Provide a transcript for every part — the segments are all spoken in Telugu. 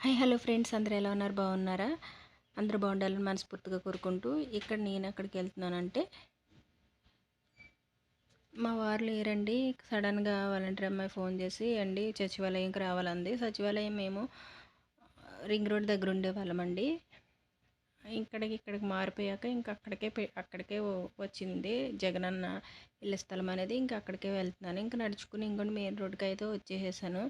Hi hello friends. అందరూ ఎలా ఉన్నారు? బాగున్నారా? అందరూ బాగుండాలని మనస్ఫూర్తిగా కోరుకుంటూ ఇక్కడ నేను ఎక్కడికి వెళ్తున్నానంటే మా వారు లేరండి సడన్గా వాలంటీర్ అమ్మాయి ఫోన్ చేసి అండి సచివాలయంకి రావాలంది. సచివాలయం మేము రింగ్ రోడ్ దగ్గర ఉండేవాళ్ళమండి ఇక్కడికి ఇక్కడికి మారిపోయాక ఇంకా అక్కడికే అక్కడికే వచ్చింది జగనన్న ఇళ్ళ స్థలం అనేది. ఇంకా అక్కడికే వెళ్తున్నాను. ఇంకా నడుచుకుని ఇంకొన్ని మెయిన్ రోడ్కి అయితే వచ్చేసాను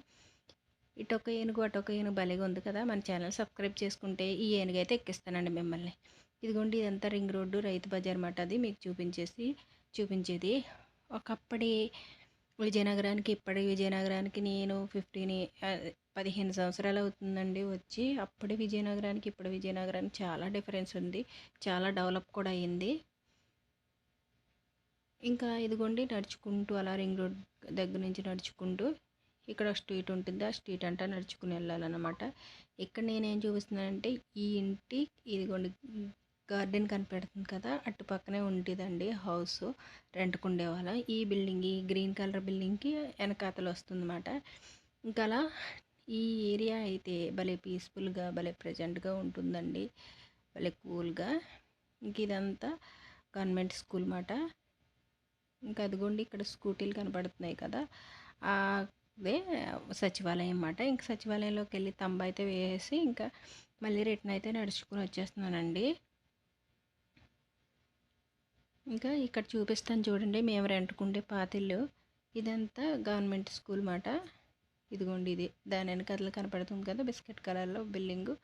ఇటు ఒక ఏనుగు అటు ఒక ఏనుగు భలేగా ఉంది కదా. మన ఛానల్ సబ్స్క్రైబ్ చేసుకుంటే ఈ ఏనుగు అయితే ఎక్కిస్తానండి మిమ్మల్ని. ఇదిగోండి ఇదంతా రింగ్ రోడ్డు రైతు బజార్ మాట అది. మీకు చూపించేసి చూపించేది ఒకప్పటి విజయనగరానికి ఇప్పటి విజయనగరానికి నేను ఫిఫ్టీన్ పదిహేను సంవత్సరాలు అవుతుందండి వచ్చి. అప్పటి విజయనగరానికి ఇప్పటి విజయనగరానికి చాలా డిఫరెన్స్ ఉంది. చాలా డెవలప్ కూడా అయ్యింది ఇంకా ఇదిగోండి నడుచుకుంటూ అలా రింగ్ రోడ్ దగ్గర నుంచి నడుచుకుంటూ ఇక్కడ స్ట్రీట్ ఉంటుంది. ఆ స్ట్రీట్ అంతా నడుచుకుని వెళ్ళాలన్నమాట. ఇక్కడ నేనేం చూపిస్తున్నానంటే ఈ ఇంటి ఇదిగోండి గార్డెన్ కనిపెడుతుంది కదా అటు పక్కనే ఉంటుందండి హౌస్ రెంట్కు ఉండేవాళ్ళం. ఈ బిల్డింగ్ ఈ గ్రీన్ కలర్ బిల్డింగ్కి వెనకాతలు వస్తుందన్నమాట. ఇంకా అలా ఈ ఏరియా అయితే భలే పీస్ఫుల్గా భలే ప్రజెంట్గా ఉంటుందండి. భలే కూల్గా. ఇంక ఇదంతా గవర్నమెంట్ స్కూల్ మాట. ఇంకా అదిగోండి ఇక్కడ స్కూటీలు కనపడుతున్నాయి కదా. అదే సచివాలయం అన్నమాట ఇంకా సచివాలయంలోకి వెళ్ళి తంబ అయితే వేసి ఇంకా మళ్ళీ రిటర్న్ అయితే నడుచుకుని వచ్చేస్తున్నానండి. ఇంకా ఇక్కడ చూపిస్తాను చూడండి మేము రెంట్కుండే పాతిళ్ళు ఇదంతా గవర్నమెంట్ స్కూల్ మాట. ఇదిగోండి ఇది. దాని వెనకాల కనపడుతుంది కదా బిస్కెట్ కలర్లో బిల్డింగు.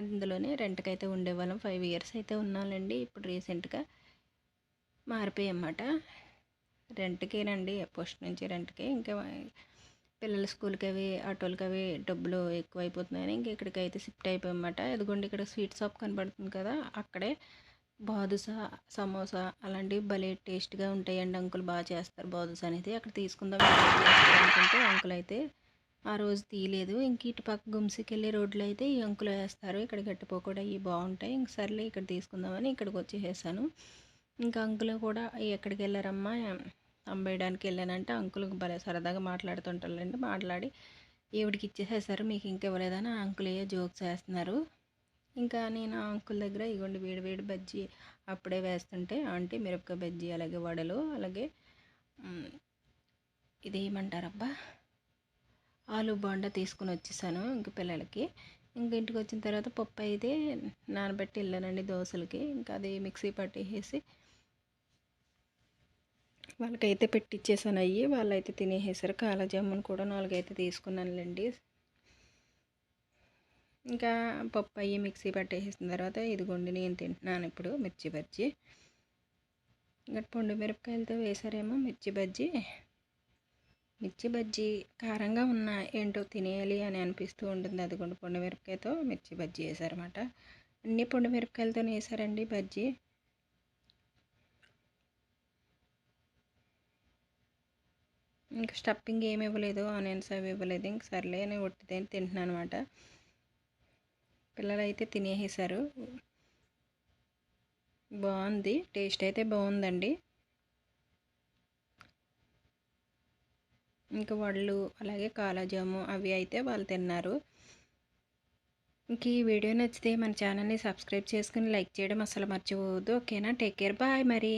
అందులోనే రెంట్కి అయితే ఉండేవాళ్ళం. ఫైవ్ ఇయర్స్ అయితే ఉన్నానండి ఇప్పుడు రీసెంట్గా. మారిపోయామాట రెంట్కేనండి ఫస్ట్ నుంచి రెంట్కే. ఇంకా పిల్లల స్కూల్కి అవి ఆటోలకి అవి డబ్బులు ఎక్కువైపోతున్నాయని ఇంక ఇక్కడికి అయితే షిఫ్ట్ అయిపోయామాట ఎదుగుండి ఇక్కడ స్వీట్ షాప్ కనబడుతుంది కదా అక్కడే బాదుసా సమోసా అలాంటివి భలే టేస్ట్గా ఉంటాయండి. అంకుల్ బాగా చేస్తారు బాదుసా అనేది. అక్కడ తీసుకుందాం అనుకుంటే అంకుల్ అయితే ఆ రోజు తీయలేదు. ఇంక ఇటు పక్క గుంసికి వెళ్ళే రోడ్లు అయితే ఈ అంకులు వేస్తారు. ఇక్కడ గట్టిపోకుండా ఇవి బాగుంటాయి. ఇంక సర్లే ఇక్కడ తీసుకుందామని ఇక్కడికి వచ్చేసాను ఇంకా అంకులు కూడా ఎక్కడికి వెళ్ళారమ్మా? అమ్మేయడానికి వెళ్ళానంటే అంకుల్ భలే సరదాగా మాట్లాడుతుంటారండి మాట్లాడి ఈవిడికి ఇచ్చేసేసారు మీకు ఇంకెవ్వలేదని అంకుల్ ఏ జోక్స్ వేస్తున్నారు. ఇంకా నేను అంకుల్ దగ్గర ఇగోండి వేడి వేడి బజ్జీ అప్పుడే వేస్తుంటే ఆంటీ మిరపకాయ బజ్జీ అలాగే వడలు అలాగే ఇదేమంటారబ్బా ఆలు బోండా తీసుకుని వచ్చేసాను ఇంక పిల్లలకి. ఇంక ఇంటికి వచ్చిన తర్వాత పప్పు అయితే నానబెట్టి వెళ్ళానండి దోశలకి. ఇంకా అది మిక్సీ పట్టేసి వాళ్ళకైతే పెట్టిచ్చేసాను అయ్యి వాళ్ళైతే తినేసేసారు. కాలజామున్ కూడా నాలుగైతే తీసుకున్నానులేండి. ఇంకా పప్పు అయ్యి మిక్సీ పట్టేసిన తర్వాత ఇదిగోండి నేను తింటున్నాను ఇప్పుడు మిర్చి బజ్జీ. ఇంకా పండు మిరపకాయలతో వేసారేమో మిర్చి బజ్జీ. మిర్చి బజ్జీ కారంగా ఉన్న ఏంటో తినేయాలి అని అనిపిస్తూ ఉంటుంది. అదిగోండి పండు మిరపకాయతో మిర్చి బజ్జీ వేసారన్నమాట. అన్ని పండు మిరపకాయలతో వేసారండి బజ్జీ. ఇంకా స్టఫింగ్ ఏమి ఇవ్వలేదు ఆనియన్స్ అవి ఇవ్వలేదు. ఇంక సర్లే నేను ఒట్టితే తింటున్నాను అనమాట పిల్లలు అయితే తినేసారు బాగుంది. టేస్ట్ అయితే బాగుందండి. ఇంకా వాళ్ళు అలాగే కాలాజాము అవి అయితే వాళ్ళు తిన్నారు. ఇంక ఈ వీడియో నచ్చితే మన ఛానల్ని సబ్స్క్రైబ్ చేసుకుని లైక్ చేయడం అసలు మర్చిపోవద్దు. ఓకేనా? Take care. బాయ్ మరి.